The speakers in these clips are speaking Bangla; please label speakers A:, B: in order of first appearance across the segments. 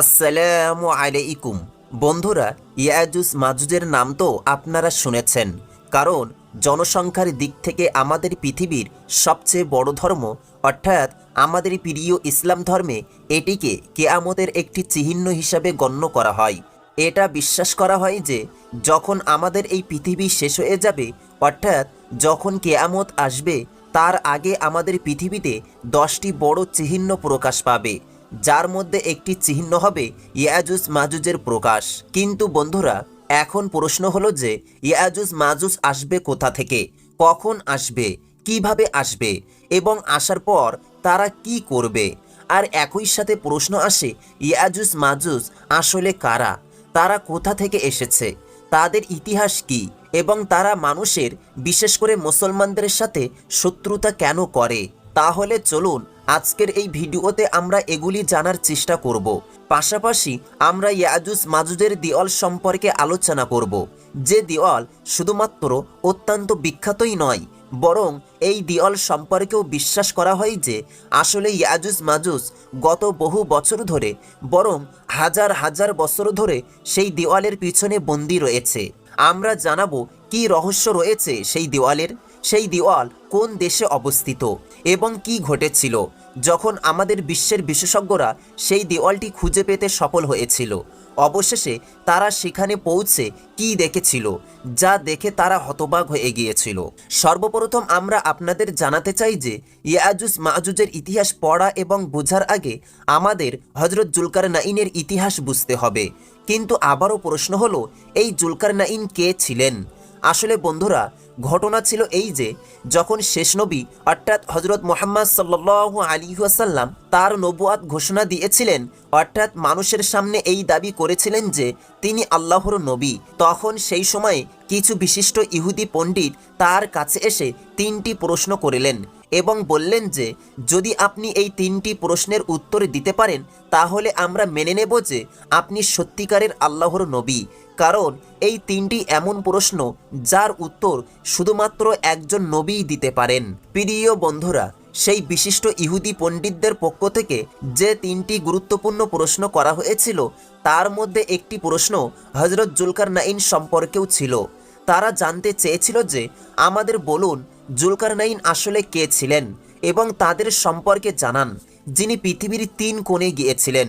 A: আসসালামু আলাইকুম। বন্ধুরা, ইয়াজুস মাজুজের নাম তো আপনারা শুনেছেন, কারণ জনসংখ্যার দিক থেকে আমাদের পৃথিবীর সবচেয়ে বড় ধর্ম, অর্থাৎ আমাদের প্রিয় ইসলাম ধর্মে এটিকে কেয়ামতের একটি চিহ্ন হিসাবে গণ্য করা হয়। এটা বিশ্বাস করা হয় যে, যখন আমাদের এই পৃথিবী শেষ হয়ে যাবে, অর্থাৎ যখন কেয়ামত আসবে, তার আগে আমাদের পৃথিবীতে দশটি বড় চিহ্ন প্রকাশ পাবে। যার মধ্যে একটি চিহ্ন হবে ইয়াজুজ মাজুজের প্রকাশ। কিন্তু বন্ধুরা, এখন প্রশ্ন হলো যে ইয়াজুজ মাজুজ আসবে কোথা থেকে? কখন আসবে? কীভাবে আসবে? এবং আসার পর তারা কি করবে? আর একই সাথে প্রশ্ন আসে ইয়াজুজ মাজুজ আসলে কারা? তারা কোথা থেকে এসেছে? তাদের ইতিহাস কি? এবং তারা মানুষের, বিশেষ করে মুসলমানদের সাথে শত্রুতা কেন করে? তাহলে চলুন আজকের এই ভিডিওতে আমরা এগুলি জানার চেষ্টা করব। পাশাপাশি আমরা ইয়াজুজ মাজুজের দেওয়াল সম্পর্কে আলোচনা করব। যে দেওয়াল শুধুমাত্র অত্যন্ত বিখ্যাতই নয়, বরং এই দেওয়াল সম্পর্কেও বিশ্বাস করা হয় যে আসলে ইয়াজুজ মাজুজ গত বহু বছর ধরে, বরং হাজার হাজার বছর ধরে সেই দেওয়ালের পিছনে বন্দি রয়েছে। আমরা জানাব কি রহস্য রয়েছে সেই দেওয়ালের? সেই দেওয়াল কোন দেশে অবস্থিত এবং কি ঘটেছিল, যখন আমাদের বিশ্বের বিশেষজ্ঞরা সেই দেওয়ালটি খুঁজে পেতে সফল হয়েছিল। অবশেষে তারা সেখানে পৌঁছে কি দেখেছিল, যা দেখে তারা হতবাক হয়ে গিয়েছিল। সর্বপ্রথম আমরা আপনাদের জানাতে চাই যে ইয়াজুজ মাজুজের ইতিহাস পড়া এবং বোঝার আগে আমাদের হজরত জুলকার নাইনের ইতিহাস বুঝতে হবে। কিন্তু আবারও প্রশ্ন হলো, এই জুলকার নাইন কে ছিলেন? আসলে বন্ধুরা ঘটনা ছিল এই যে, যখন শেষ নবী, অর্থাৎ হজরত মোহাম্মদ সাল্লাহ আলী আসাল্লাম তার নবুয়াত ঘোষণা দিয়েছিলেন, অর্থাৎ মানুষের সামনে এই দাবি করেছিলেন যে তিনি আল্লাহর নবী। তখন সেই সময়ে কিছু বিশিষ্ট ইহুদি পণ্ডিত তার কাছে এসে তিনটি প্রশ্ন করিলেন এবং বললেন যে, যদি আপনি এই তিনটি প্রশ্নের উত্তর দিতে পারেন, তাহলে আমরা মেনে নেব যে আপনি সত্যিকারের আল্লাহর নবী। কারণ এই তিনটি এমন প্রশ্ন যার উত্তর শুধুমাত্র একজন নবীই দিতে পারেন। প্রিয় বন্ধুরা, সেই বিশিষ্ট ইহুদি পণ্ডিতদের পক্ষ থেকে যে তিনটি গুরুত্বপূর্ণ প্রশ্ন করা হয়েছিল, তার মধ্যে একটি প্রশ্ন হজরত জুলকার নাইন সম্পর্কেও ছিল। তারা জানতে চেয়েছিল যে আমাদের বলুন জুলকার নাইন আসলে কে ছিলেন এবং তাদের সম্পর্কে জানান, যিনি পৃথিবীর তিন কোণে গিয়েছিলেন।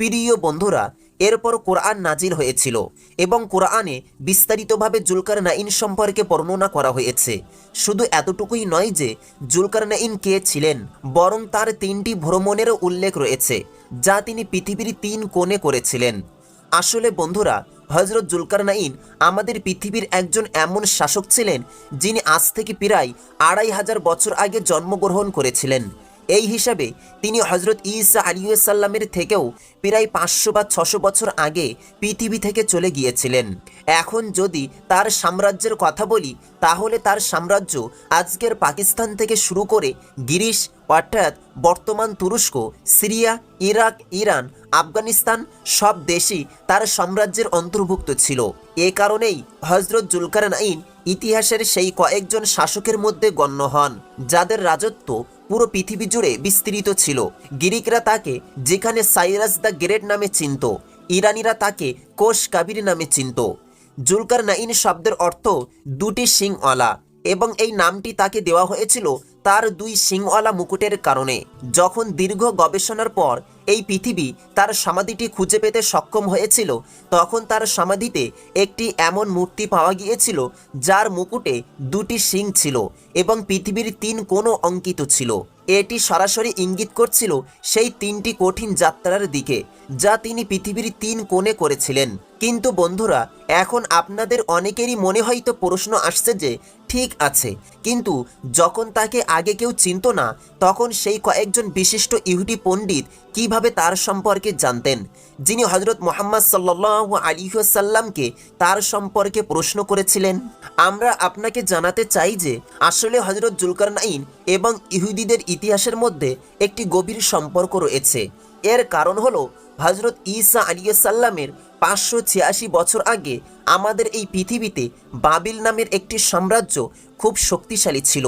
A: প্রিয় বন্ধুরা এরপর কোরআন নাজিল হয়েছিল এবং কোরআনে বিস্তারিতভাবে জুলকার নাইন সম্পর্কে বর্ণনা করা হয়েছে। শুধু এতটুকুই নয় যে জুলকার নাইন কে ছিলেন, বরং তার তিনটি ভ্রমণেরও উল্লেখ রয়েছে, যা তিনি পৃথিবীর তিন কোণে করেছিলেন। আসলে বন্ধুরা হজরত জুলকার নাইন আমাদের পৃথিবীর একজন এমন শাসক ছিলেন, যিনি আজ থেকে প্রায় আড়াই হাজার বছর আগে জন্মগ্রহণ করেছিলেন। এই হিসাবে তিনি হজরত ইসা আলিউসাল্লামের থেকেও প্রায় পাঁচশো বা ছশো বছর আগে পৃথিবী থেকে চলে গিয়েছিলেন। এখন যদি তার সাম্রাজ্যের কথা বলি, তাহলে তার সাম্রাজ্য আজকের পাকিস্তান থেকে শুরু করে গিরিশ অর্থাৎ বর্তমান তুরস্ক, সিরিয়া, ইরাক, ইরান, আফগানিস্তান সব দেশই তার সাম্রাজ্যের অন্তর্ভুক্ত ছিল। এ কারণেই হজরত জুলকার নাইন ইতিহাসের সেই কয়েকজন শাসকের মধ্যে গণ্য হন, যাদের রাজত্ব পুরো পৃথিবী জুড়ে বিস্তৃত ছিল। গিরিকরা তাকে যেখানে সাইরাস দ্য গ্রেট নামে চিনত, ইরানিরা তাকে কোষ কাবির নামে চিনত। জুলকার নাইন শব্দের অর্থ দুটি সিংওয়ালা এবং এই নামটি তাকে দেওয়া হয়েছিল তার দুই সিংওয়ালা মুকুটের কারণে। যখন দীর্ঘ গবেষণার পর এই পৃথিবী তার সমাধিটি খুঁজে পেতে সক্ষম হয়েছিল, তখন তার সমাধিতে একটি এমন মূর্তি পাওয়া গিয়েছিল যার মুকুটে দুটি সিং ছিল এবং পৃথিবীর তিন কোনো অঙ্কিত ছিল। এটি সরাসরি ইঙ্গিত করছিল সেই তিনটি কঠিন যাত্রার দিকে, যা তিনি পৃথিবীর তিন কোণে করেছিলেন। কিন্তু বন্ধুরা, এখন আপনাদের অনেকেরই মনে হয়তো প্রশ্ন আসছে যে, ঠিক আছে। কিন্তু যখন তাকে আগে কেউ চিনত না, তখন সেই কয়েকজন বিশিষ্ট ইহুদি পণ্ডিত কীভাবে তার সম্পর্কে জানতেন? যিনি হজরত মোহাম্মদ সাল্লাহ আলিহাসাল্লামকে তার সম্পর্কে প্রশ্ন করেছিলেন, আমরা আপনাকে জানাতে চাই যে, আসলে হজরত জুলকার নাইন এবং ইহুদিদের ইতিহাসের মধ্যে একটি গভীর সম্পর্ক রয়েছে। এর কারণ হলো হজরত ঈসা আলিয়াসাল্লামের পাঁচশো ছিয়াশি বছর আগে আমাদের এই পৃথিবীতে বাবিল নামের একটি সাম্রাজ্য খুব শক্তিশালী ছিল।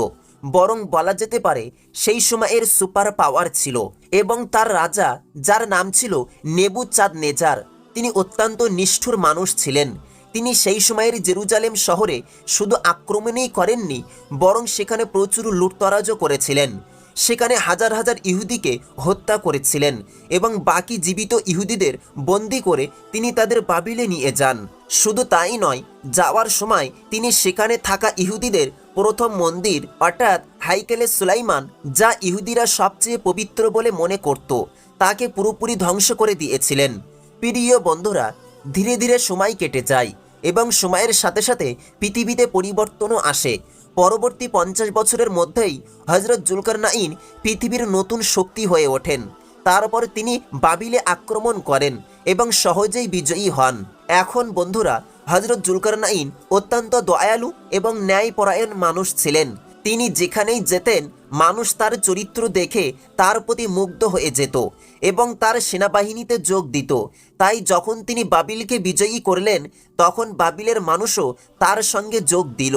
A: বরং বলা যেতে পারে সেই সময়ের সুপার পাওয়ার ছিল এবং তার রাজা, যার নাম ছিল নেবুচাঁদ নেজার, তিনি অত্যন্ত নিষ্ঠুর মানুষ ছিলেন। তিনি সেই সময়ের জেরুজালেম শহরে শুধু আক্রমণেই করেননি, বরং সেখানে প্রচুর লুটতরাজও করেছিলেন। সেখানে হাজার হাজার ইহুদিকে হত্যা করেছিলেন এবং বাকি জীবিত ইহুদিদের বন্দি করে তিনি তাদের বাবিলে নিয়ে যান। শুধু তাই নয়, যাওয়ার সময় তিনি সেখানে থাকা ইহুদিদের প্রথম মন্দির, অর্থাৎ হাইকেলে সুলাইমান, যা ইহুদিরা সবচেয়ে পবিত্র বলে মনে করত, তাকে পুরোপুরি ধ্বংস করে দিয়েছিলেন। প্রিয় বন্ধুরা, ধীরে ধীরে সময় কেটে যায় এবং সময়ের সাথে সাথে পৃথিবীতে পরিবর্তনও আসে। পরবর্তী পঞ্চাশ বছরের মধ্যেই হজরত জুলকার নাইন পৃথিবীর নতুন শক্তি হয়ে ওঠেন। তারপর তিনি বাবিলে আক্রমণ করেন এবং সহজেই বিজয়ী হন। এখন বন্ধুরা হজরত জুলকার নাইন অত্যন্ত দয়ালু এবং ন্যায়পরায়ণ মানুষ ছিলেন। তিনি যেখানেই যেতেন, মানুষ তার চরিত্র দেখে তার প্রতি মুগ্ধ হয়ে যেত এবং তার সেনাবাহিনীতে যোগ দিত। তাই যখন তিনি বাবিলকে বিজয়ী করলেন, তখন বাবিলের মানুষও তার সঙ্গে যোগ দিল।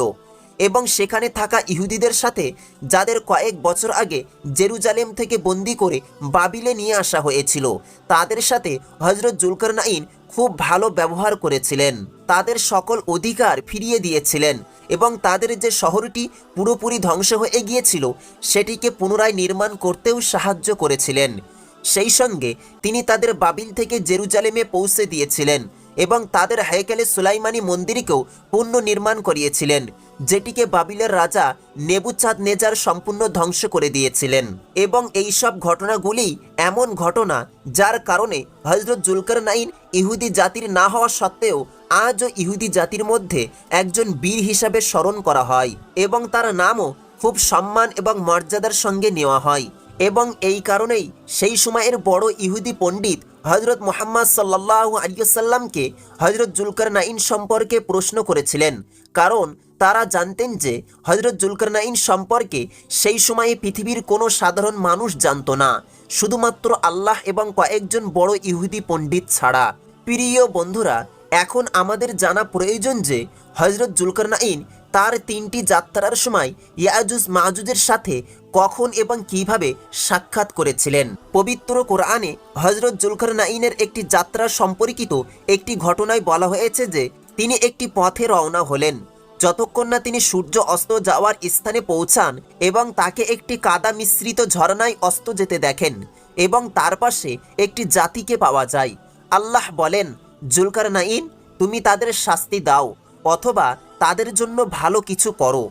A: এবং সেখানে থাকা ইহুদিদের সাথে, যাদের কয়েক বছর আগে জেরুজালেম থেকে বন্দি করে বাবিলে নিয়ে আসা হয়েছিল। তাদের সাথে হজরত জুলকার নাইন খুব ভালো ব্যবহার করেছিলেন। তাদের সকল অধিকার ফিরিয়ে দিয়েছিলেন এবং তাদের যে শহরটি পুরোপুরি ধ্বংস হয়ে গিয়েছিল, সেটিকে পুনরায় নির্মাণ করতেও সাহায্য করেছিলেন। সেই সঙ্গে তিনি তাদের বাবিল থেকে জেরুজালেমে পৌঁছে দিয়েছিলেন এবং তাদের হাইকেলে সুলাইমানি মন্দিরকেও পুনর্নির্মাণ করিয়েছিলেন। যেটিকে বাবিলের রাজা নেবুচাঁদ নেজার সম্পূর্ণ ধ্বংস করে দিয়েছিলেন। এবং এই সব ঘটনাগুলি এমন ঘটনা যার কারণে হজরত জুলকার নাইন ইহুদি জাতির না হওয়া সত্ত্বেও আজও ইহুদি জাতির মধ্যে একজন বীর হিসাবে স্মরণ করা হয় এবং তার নামও খুব সম্মান এবং মর্যাদার সঙ্গে নেওয়া হয়। এবং এই কারণেই সেই সময়ের বড় ইহুদি পণ্ডিত হজরত মোহাম্মদ সাল্লাহ আলিয়াল্লামকে হজরত জুলকার নাইন সম্পর্কে প্রশ্ন করেছিলেন। কারণ তারা জানতেন যে হজরত জুলকার নাইন সম্পর্কে সেই সময়ে পৃথিবীর কোনো সাধারণ মানুষ জানত না। শুধুমাত্র আল্লাহ এবং কয়েকজন বড় ইহুদি পণ্ডিত ছাড়া। প্রিয় বন্ধুরা, এখন আমাদের জানা প্রয়োজন যে হজরত জুলকার নাইন তার তিনটি যাত্রার সময় ইয়াজুজ মাজুজের সাথে কখন এবং কীভাবে সাক্ষাৎ করেছিলেন। পবিত্র কোরআনে হজরত জুলকার নাইনের একটি যাত্রা সম্পর্কিত একটি ঘটনায় বলা হয়েছে যে তিনি একটি পথে রওনা হলেন। যতক্ষণ না তিনি সূর্য অস্ত যাওয়ার স্থানে পৌঁছান এবং তাকে একটি কাদা মিশ্রিত ঝর্ণায় অস্ত যেতে দেখেন এবং তার পাশে একটি জাতিকে পাওয়া যায়। আল্লাহ বলেন জুলকার নাইন তুমি তাদের শাস্তি দাও অথবা তাদের জন্য ভালো কিছু করো।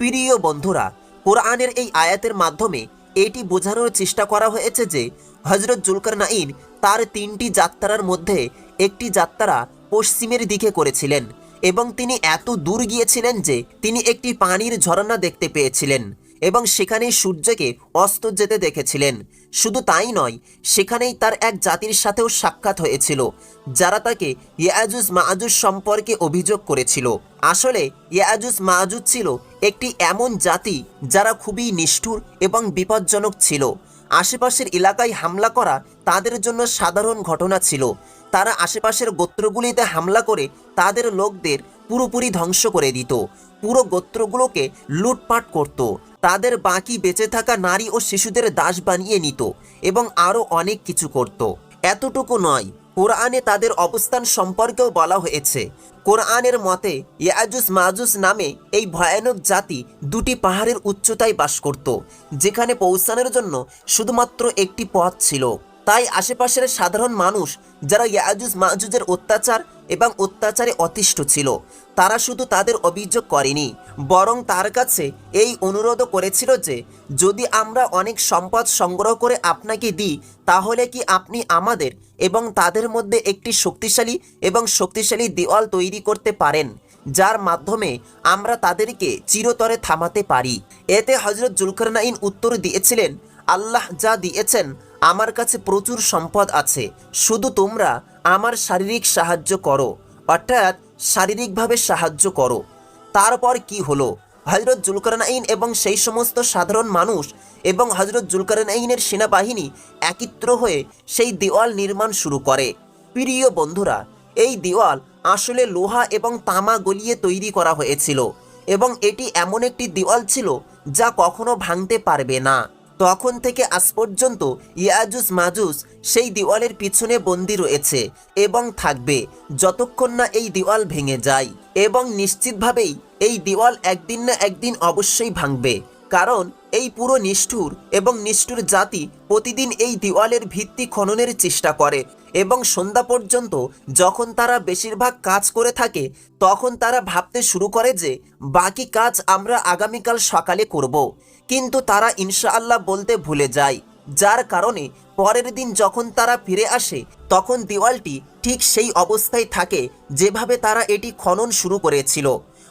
A: প্রিয় বন্ধুরা, কোরআনের এই আয়াতের মাধ্যমে এটি বোঝানোর চেষ্টা করা হয়েছে যে হজরত জুলকার নাইন তার তিনটি যাত্রার মধ্যে একটি যাত্রা পশ্চিমের দিকে করেছিলেন। এবং তিনি এত দূর গিয়েছিলেন যে তিনি একটি পানির ঝরনা দেখতে পেয়েছিলেন এবং সেখানেই সূর্যকে অস্ত যেতে দেখেছিলেন। শুধু তাই নয়, সেখানেই তার এক জাতির সাথেও সাক্ষাৎ হয়েছিল, যারা তাকে ইয়াজুজ মাহাজুজ সম্পর্কে অভিযোগ করেছিল। আসলে, ইয়াজুজ মাহাজুজ ছিল একটি এমন জাতি যারা খুবই নিষ্ঠুর এবং বিপজ্জনক ছিল। আশেপাশের এলাকায় হামলা করা তাদের জন্য সাধারণ ঘটনা ছিল। তারা আশেপাশের গোত্রগুলিতে হামলা করে তাদের লোকদের পুরোপুরি ধ্বংস করে দিত। পুরো গোত্রগুলোকে লুটপাট করত। তাদের বাকি বেঁচে থাকা নারী ও শিশুদের দাস বানিয়ে নিত এবং আরও অনেক কিছু করত। এতটুকু নয়, কোরআনে তাদের অবস্থান সম্পর্কেও বলা হয়েছে। কোরআনের মতে, ইয়াজুস মাজুস নামে এই ভয়ানক জাতি দুটি পাহাড়ের উচ্চতায় বাস করত, যেখানে পৌঁছানোর জন্য শুধুমাত্র একটি পথ ছিল। তাই আশেপাশের সাধারণ মানুষ যারা ইয়াজুজ, মাজুজের অত্যাচার এবং অত্যাচারে অতিষ্ঠ ছিল, তারা শুধু তাদের অভিযোগ করেনি, বরং তার কাছে এই অনুরোধও করেছিল যে, যদি আমরা অনেক সম্পদ সংগ্রহ করে আপনাকে দিই, তাহলে কি আপনি আমাদের এবং তাদের মধ্যে একটি শক্তিশালী এবং শক্তিশালী দেওয়াল তৈরি করতে পারেন, যার মাধ্যমে আমরা তাদেরকে চিরতরে থামাতে পারি? এতে হজরত জুলকারনাইন উত্তর দিয়েছিলেন, আল্লাহ যা দিয়েছেন আমার কাছে প্রচুর সম্পদ আছে। শুধু তোমরা আমার শারীরিক সাহায্য করো, অর্থাৎ শারীরিকভাবে সাহায্য করো। তারপর কি হলো? হজরত জুলকারনাইন এবং সেই সমস্ত সাধারণ মানুষ এবং হজরত জুলকারনাইনের সেনাবাহিনী একত্র হয়ে সেই দেওয়াল নির্মাণ শুরু করে। প্রিয় বন্ধুরা, এই দেওয়াল আসলে লোহা এবং তামা গলিয়ে তৈরি করা হয়েছিল এবং এটি এমন একটি দেওয়াল ছিল যা কখনো ভাঙতে পারবে না। তখন থেকে আজ পর্যন্ত ইয়াজুস মাজুস সেই দেওয়ালের পিছনে বন্দি রয়েছে এবং থাকবে যতক্ষণ না এই দেওয়াল ভেঙে যায় এবং নিশ্চিতভাবেই এই দেওয়াল একদিন না একদিন অবশ্যই ভাঙবে। কারণ এই পুরো নিষ্ঠুর এবং নিষ্ঠুর জাতি প্রতিদিন এই দেওয়ালের ভিত্তি খননের চেষ্টা করে এবং সন্ধ্যা পর্যন্ত যখন তারা বেশিরভাগ কাজ করে থাকে, তখন তারা ভাবতে শুরু করে যে, বাকি কাজ আমরা আগামীকাল সকালে করব। কিন্তু তারা ইনশাআল্লাহ বলতে ভুলে যায়। যার কারণে পরের দিন যখন তারা ফিরে আসে, তখন দেওয়ালটি ঠিক সেই অবস্থায় থাকে যেভাবে তারা এটি খনন শুরু করেছিল।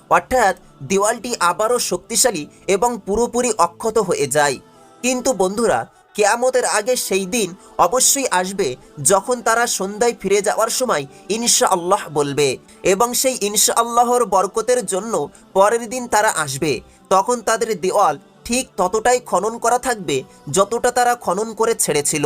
A: অর্থাৎ দেওয়ালটি আবারও শক্তিশালী এবং পুরোপুরি অক্ষত হয়ে যায়। কিন্তু বন্ধুরা, কেয়ামতের আগে সেই দিন অবশ্যই আসবে যখন তারা সন্ধ্যায় ফিরে যাওয়ার সময় ইনশা আল্লাহ বলবে এবং সেই ইনশা আল্লাহর বরকতের জন্য পরের দিন তারা আসবে। তখন তাদের দেওয়াল ঠিক ততটাই খনন করা থাকবে যতটা তারা খনন করে ছেড়েছিল,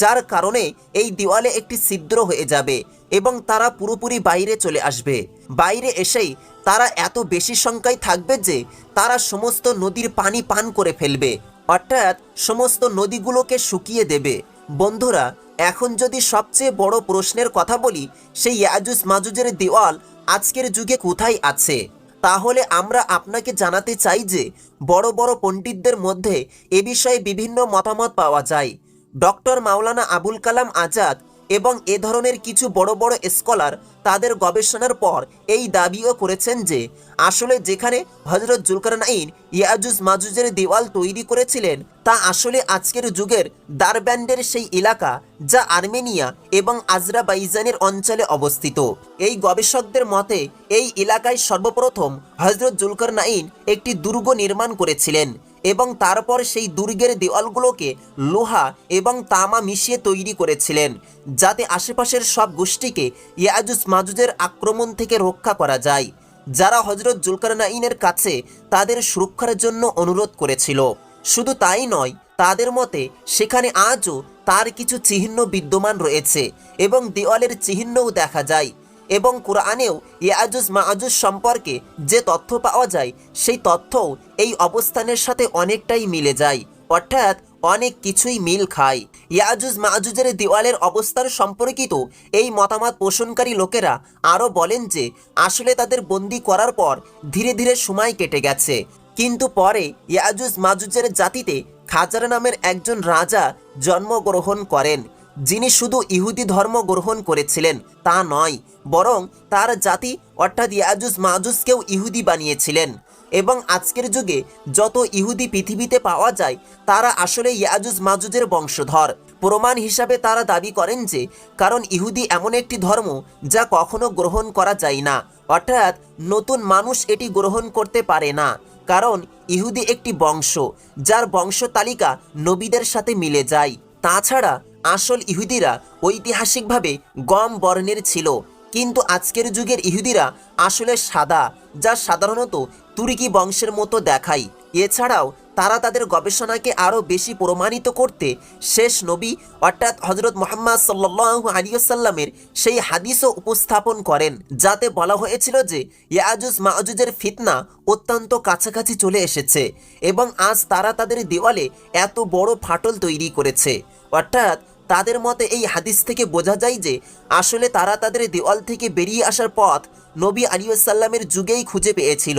A: যার কারণে এই দেওয়ালে একটি ছিদ্র হয়ে যাবে এবং তারা পুরোপুরি বাইরে চলে আসবে। বাইরে এসেই তারা এত বেশি সংখ্যায় থাকবে যে তারা সমস্ত নদীর পানি পান করে ফেলবে, অর্থাৎ সমস্ত নদীগুলোকে শুকিয়ে দেবে। বন্ধুরা, এখন যদি সবচেয়ে বড় প্রশ্নের কথা বলি, সেই ইয়াজুস মাজুজের দেওয়াল আজকের যুগে কোথায় আছে? তাহলে আমরা আপনাকে জানাতে চাই যে বড় বড় পণ্ডিতদের মধ্যে এ বিষয়ে বিভিন্ন মতামত পাওয়া যায়। ডক্টর মাওলানা আবুল কালাম আজাদ এবং এ ধরনের কিছু বড় বড় স্কলার তাদের গবেষণার পর এই দাবিও করেছেন যে, আসলে যেখানে হজরত জুলকারনাইন ইয়াজুজ মাজুজের দেওয়াল তৈরি করেছিলেন, তা আসলে আজকের যুগের দারব্যান্ডের সেই এলাকা যা আর্মেনিয়া এবং আজরাবাইজানের অঞ্চলে অবস্থিত। এই গবেষকদের মতে, এই এলাকায় সর্বপ্রথম হজরত জুলকারনাইন একটি দুর্গ নির্মাণ করেছিলেন। এবং তারপর সেই দুর্গের দেওয়ালগুলোকে লোহা এবং তামা মিশিয়ে তৈরি করেছিলেন, যাতে আশেপাশের সব গোষ্ঠীকে ইয়াজুস মাজুজের আক্রমণ থেকে রক্ষা করা যায়, যারা হজরত জুলকারনাইনের কাছে তাদের সুরক্ষার জন্য অনুরোধ করেছিল। শুধু তাই নয়, তাদের মতে সেখানে আজও তার কিছু চিহ্ন বিদ্যমান রয়েছে এবং দেওয়ালের চিহ্নও দেখা যায়। এবং কোরআনেও ইয়াজুজ মাহাজুজ সম্পর্কে যে তথ্য পাওয়া যায়, সেই তথ্যও এই অবস্থানের সাথে অনেকটাই মিলে যায়। অর্থাৎ অনেক কিছুই মিল খায়। ইয়াজুজ মাহাজুজের দেওয়ালের অবস্থান সম্পর্কিত এই মতামত পোষণকারী লোকেরা আরও বলেন যে, আসলে তাদের বন্দি করার পর ধীরে ধীরে সময় কেটে গেছে। কিন্তু পরে ইয়াজুজ মাজুজের জাতিতে খাজার নামের একজন রাজা জন্মগ্রহণ করেন। যিনি শুধু ইহুদি ধর্ম গ্রহণ করেছিলেন, তা নয়, বরং তার জাতি অর্থাৎ ইয়াজুজ মাজুজকেও ইহুদি বানিয়েছিলেন। এবং আজকের যুগে যত ইহুদি পৃথিবীতে পাওয়া যায়, তারা আসলে ইয়াজুজ মাজুজের বংশধর। প্রমাণ হিসাবে তারা দাবি করেন যে, কারণ ইহুদি এমন একটি ধর্ম যা কখনো গ্রহণ করা যায় না, অর্থাৎ নতুন মানুষ এটি গ্রহণ করতে পারে না। কারণ ইহুদি একটি বংশ, যার বংশ তালিকা নবীদের সাথে মিলে যায়। তাছাড়া আসল ইহুদিরা ঐতিহাসিকভাবে গম বর্ণের ছিল, কিন্তু আজকের যুগের ইহুদিরা আসলে সাদা, যা সাধারণত তুর্কি বংশের মতো দেখায়। এছাড়াও তারা তাদের গবেষণাকে আরও বেশি প্রমাণিত করতে শেষ নবী, অর্থাৎ হজরত মোহাম্মদ সাল্লাহ আলিয়াল্লামের সেই হাদিসও উপস্থাপন করেন, যাতে বলা হয়েছিল যে ইয়াজুজ মাহুজের ফিতনা অত্যন্ত কাছাকাছি চলে এসেছে এবং আজ তারা তাদের দেওয়ালে এত বড় ফাটল তৈরি করেছে। অর্থাৎ তাদের মতে এই হাদিস থেকে বোঝা যায় যে আসলে তারা তাদের দেওয়াল থেকে বেরিয়ে আসার পথ নবী আলিউসাল্লামের যুগেই খুঁজে পেয়েছিল।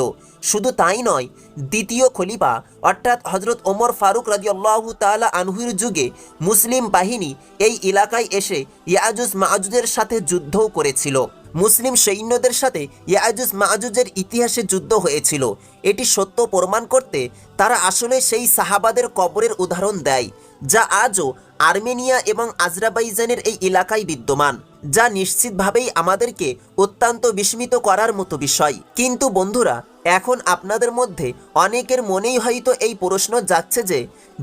A: শুধু তাই নয়, দ্বিতীয় খলিফা অর্থাৎ হজরত ওমর ফারুক রাজিউল্লাহ তালা আনহুর যুগে মুসলিম বাহিনী এই এলাকায় এসে ইয়াজুজ মাহাজুদের সাথে যুদ্ধও করেছিল। মুসলিম সৈন্যদের সাথে ইয়াজুজ মাহাজুজের ইতিহাসে যুদ্ধ হয়েছিল। এটি সত্য প্রমাণ করতে তারা আসলে সেই সাহাবাদের কবরের উদাহরণ দেয়, যা আজও আর্মেনিয়া এবং আজরাবাইজানের এই এলাকায় বিদ্যমান, যা নিশ্চিতভাবেই আমাদেরকে অত্যন্ত বিস্মিত করার মতো বিষয়। কিন্তু বন্ধুরা, এখন আপনাদের মধ্যে অনেকের মনেই হয়তো এই প্রশ্ন যাচ্ছে যে,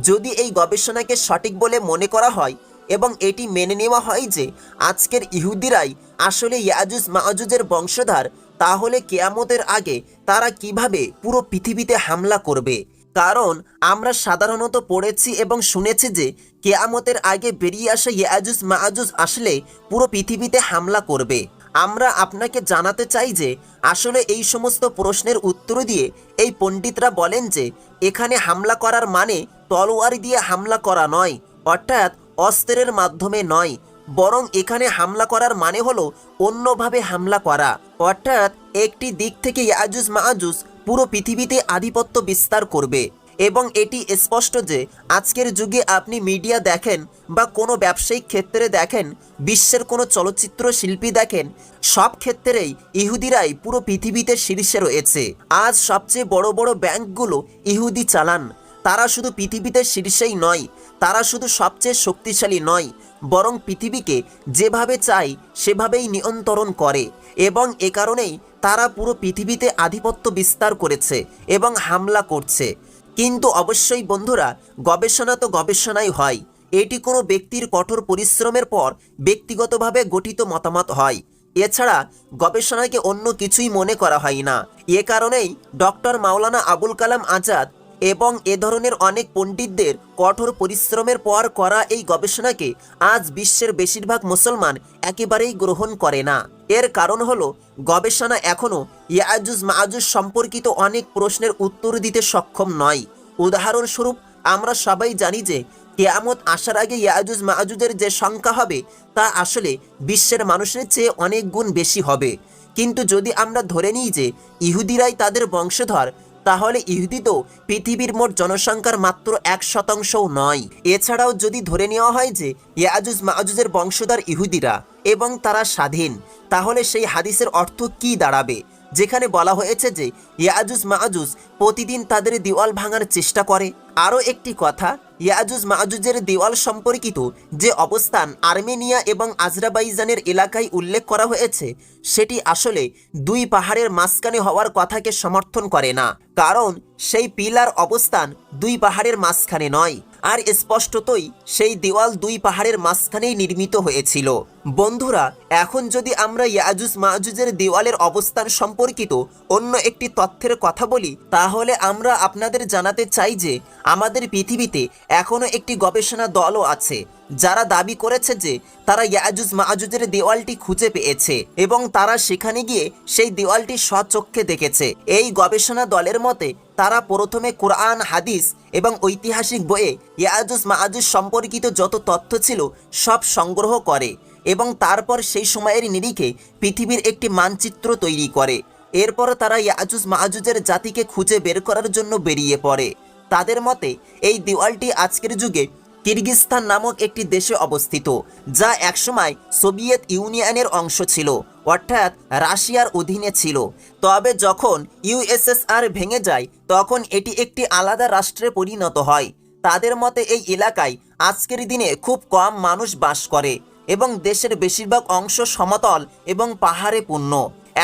A: যদি এই গবেষণাকে সঠিক বলে মনে করা হয় এবং এটি মেনে নেওয়া হয় যে আজকের ইহুদিরাই আসলে ইয়াজুজ মাহাজুজের বংশধর, তাহলে কেয়ামতের আগে তারা কীভাবে পুরো পৃথিবীতে হামলা করবে? কারণ আমরা সাধারণত পড়েছি এবং শুনেছি যে কেয়ামতের আগে বেরিয়ে আসা ইয়াজুজ মাহাজুজ আসলে পুরো পৃথিবীতে হামলা করবে। আমরা আপনাকে জানাতে চাই যে আসলে এই সমস্ত প্রশ্নের উত্তর দিয়ে এই পণ্ডিতরা বলেন যে এখানে হামলা করার মানে তলোয়ার দিয়ে হামলা করা নয়, অর্থাৎ অস্ত্রের মাধ্যমে নয়, বরং এখানে হামলা করার মানে হলো অন্যভাবে হামলা করা। অর্থাৎ একটি দিক থেকে ইয়াজুজ মাহাজুজ পুরো পৃথিবীতে আধিপত্য বিস্তার করবে। এবং এটি স্পষ্ট যে আজকের যুগে আপনি মিডিয়া দেখেন বা কোনো ব্যবসায়িক ক্ষেত্রে দেখেন, বিশ্বের কোনো চলচ্চিত্র শিল্পী দেখেন, সব ক্ষেত্রেই ইহুদিরাই পুরো পৃথিবীতে শীর্ষে রয়েছে। আজ সবচেয়ে বড় বড় ব্যাংকগুলো ইহুদি চালান। তারা শুধু পৃথিবীতে শীর্ষেই নয় তারা শুধু সবচেয়ে শক্তিশালী নয়, বরং পৃথিবীকে যেভাবে চাই সেভাবেই নিয়ন্ত্রণ করে। এবং এ কারণেই তারা পুরো পৃথিবীতে আধিপত্য বিস্তার করেছে এবং হামলা করছে। কিন্তু অবশ্যই বন্ধুরা, গবেষণা তো গবেষণাই হয়। এটি কোনো ব্যক্তির কঠোর পরিশ্রমের পর ব্যক্তিগতভাবে গঠিত মতামত হয়। এছাড়া গবেষণাকে অন্য কিছুই মনে করা হয় না। এ কারণেই ডক্টর মাওলানা আবুল কালাম আজাদ এবং এ ধরনের অনেক পণ্ডিতদের কঠোর পরিশ্রমের পর করা এই গবেষণাকে আজ বিশ্বের বেশিরভাগ মুসলমান একেবারেই গ্রহণ করে না। এর কারণ হলো, গবেষণা এখনও ইয়াজুজ মাহাজুজ সম্পর্কিত অনেক প্রশ্নের উত্তর দিতে সক্ষম নয়। উদাহরণস্বরূপ, আমরা সবাই জানি যে, কেয়ামত আসার আগে ইয়াজুজ মাহাজুজের যে সংখ্যা হবে, তা আসলে বিশ্বের মানুষের চেয়ে অনেক গুণ বেশি হবে। কিন্তু যদি আমরা ধরে নিই যে, ইহুদিরাই তাদের বংশধর তাহলে ইহুদি তো পৃথিবীর মোট জনসংখ্যার মাত্র এক শতাংশও নয়। এছাড়াও যদি ধরে নেওয়া হয় যে ইয়াজুজ মাহাজুজের বংশধর ইহুদিরা এবং তারা স্বাধীন, তাহলে সেই হাদিসের অর্থ কি দাঁড়াবে? যেখানে বলা হয়েছে যে ইয়াজুজ মাহাজুজ প্রতিদিন তাদের দেওয়াল ভাঙার চেষ্টা করে। আরও একটি কথা, ইয়াজুজ মাহাজুজের দেওয়াল সম্পর্কিত যে অবস্থান আর্মেনিয়া এবং আজরাবাইজানের এলাকায় উল্লেখ করা হয়েছে, সেটি আসলে দুই পাহাড়ের মাঝখানে হওয়ার কথাকে সমর্থন করে না। কারণ সেই পিলার অবস্থান দুই পাহাড়ের মাঝখানে নয়। আর স্পষ্টতই সেই দেওয়াল দুই পাহাড়ের মাঝখানেই নির্মিত হয়েছিল। বন্ধুরা, এখন যদি আমরা ইয়াজুজ মাহাজুজের দেওয়ালের অবস্থান সম্পর্কিত অন্য একটি তথ্যের কথা বলি, তাহলে আমরা আপনাদের জানাতে চাই যে আমাদের পৃথিবীতে এখনও একটি গবেষণা দলও আছে, যারা দাবি করেছে যে তারা ইয়াজুজ মাহাজুজের দেওয়ালটি খুঁজে পেয়েছে এবং তারা সেখানে গিয়ে সেই দেওয়ালটি স্বচক্ষে দেখেছে। এই গবেষণা দলের মতে তারা প্রথমে কোরআন, হাদিস এবং ঐতিহাসিক বইয়ে ইয়াজুজ মাহাজুজ সম্পর্কিত যত তথ্য ছিল সব সংগ্রহ করে এবং তারপর সেই সময়ের নিরিখে পৃথিবীর একটি মানচিত্র তৈরি করে। এরপর তারা ইয়াজুজ মাহাজুজের জাতিকে খুঁজে বের করার জন্য বেরিয়ে পড়ে। তাদের মতে, এই দেওয়ালটি আজকের যুগে কিরগিস্তান নামক একটি দেশে অবস্থিত, যা একসময় সোভিয়েত ইউনিয়নের অংশ ছিল। অর্থাৎ রাশিয়ার অধীনে ছিল। তবে যখন ইউএসএসআর ভেঙে যায়, তখন এটি একটি আলাদা রাষ্ট্রে পরিণত হয়। তাদের মতে এই এলাকায় আজকের দিনে খুব কম মানুষ বাস করে এবং দেশের বেশিরভাগ অংশ সমতল এবং পাহাড়ে পূর্ণ।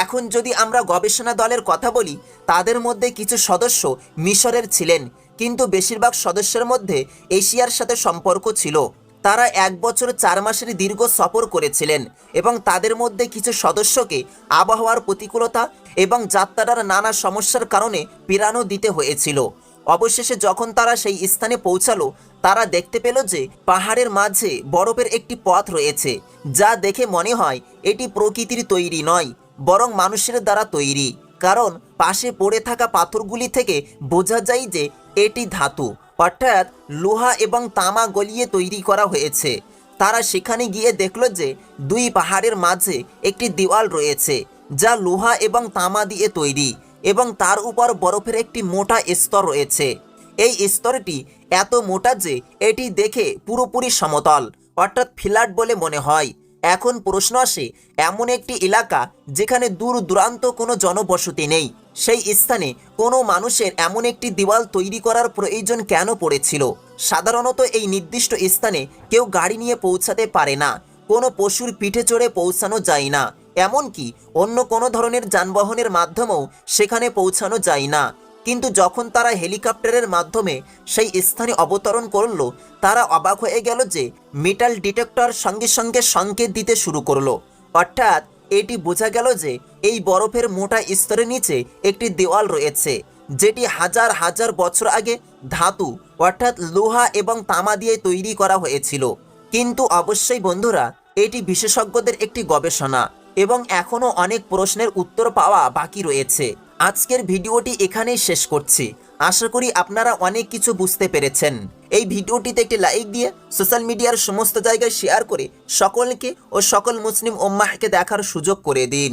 A: এখন যদি আমরা গবেষণা দলের কথা বলি, তাদের মধ্যে কিছু সদস্য মিশরের ছিলেন, কিন্তু বেশিরভাগ সদস্যের মধ্যে এশিয়ার সাথে সম্পর্ক ছিল। তারা এক বছর চার মাসের দীর্ঘ সফর করেছিলেন এবং তাদের মধ্যে কিছু সদস্যকে আবহাওয়ার প্রতিকূলতা এবং যাত্রার নানা সমস্যার কারণে পিরানো দিতে হয়েছিল। অবশেষে যখন তারা সেই স্থানে পৌঁছালো, তারা দেখতে পেল যে পাহাড়ের মাঝে বরফের একটি পথ রয়েছে, যা দেখে মনে হয় এটি প্রকৃতির তৈরি নয়, বরং মানুষের দ্বারা তৈরি। কারণ পাশে পড়ে থাকা পাথরগুলি থেকে বোঝা যায় যে এটি ধাতু। অর্থাৎ লোহা এবং তামা গলিয়ে তৈরি করা হয়েছে। তারা সেখানে গিয়ে দেখল যে দুই পাহাড়ের মাঝে একটি দেওয়াল রয়েছে, যা লোহা এবং তামা দিয়ে তৈরি এবং তার উপর বরফের একটি মোটা স্তর রয়েছে। এই স্তরটি এত মোটা যে এটি দেখে পুরোপুরি সমতল, অর্থাৎ ফ্ল্যাট বলে মনে হয়। এখন প্রশ্ন আসে, এমন একটি এলাকা যেখানে দূর দূরান্ত কোনো জনবসতি নেই। সেই স্থানে কোনো মানুষের এমন একটি দেওয়াল তৈরি করার প্রয়োজন কেন পড়েছিল? সাধারণত এই নির্দিষ্ট স্থানে কেউ গাড়ি নিয়ে পৌঁছাতে পারে না, কোনো পশুর পিঠে চড়ে পৌঁছানো যায় না, এমনকি অন্য কোনো ধরনের যানবাহনের মাধ্যমেও সেখানে পৌঁছানো যায় না। কিন্তু যখন তারা হেলিকপ্টারের মাধ্যমে সেই স্থানে অবতরণ করল, তারা অবাক হয়ে গেল যে মেটাল ডিটেক্টর সঙ্গে সঙ্গে সংকেত দিতে শুরু করল। অর্থাৎ এটি বোঝা গেল যে এই বরফের মোটা স্তরের নিচে একটি দেওয়াল রয়েছে, যেটি হাজার হাজার বছর আগে ধাতু, অর্থাৎ লোহা এবং তামা দিয়ে তৈরি করা হয়েছিল। কিন্তু অবশ্যই বন্ধুরা, এটি বিশেষজ্ঞদের একটি গবেষণা এবং এখনও অনেক প্রশ্নের উত্তর পাওয়া বাকি রয়েছে। আজকের ভিডিওটি এখানেই শেষ করছি। আশা করি আপনারা অনেক কিছু বুঝতে পেরেছেন। এই ভিডিওটিতে একটি লাইক দিয়ে সোশ্যাল মিডিয়ার সমস্ত জায়গায় শেয়ার করে সকলকে ও সকল মুসলিম ওম্মাহকে দেখার সুযোগ করে দিন।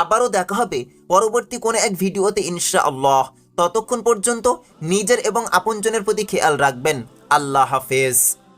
A: আবারও দেখা হবে পরবর্তী কোনো এক ভিডিওতে ইনশা আল্লাহ ততক্ষণ পর্যন্ত নিজের এবং আপনজনের প্রতি খেয়াল রাখবেন। আল্লাহ হাফেজ।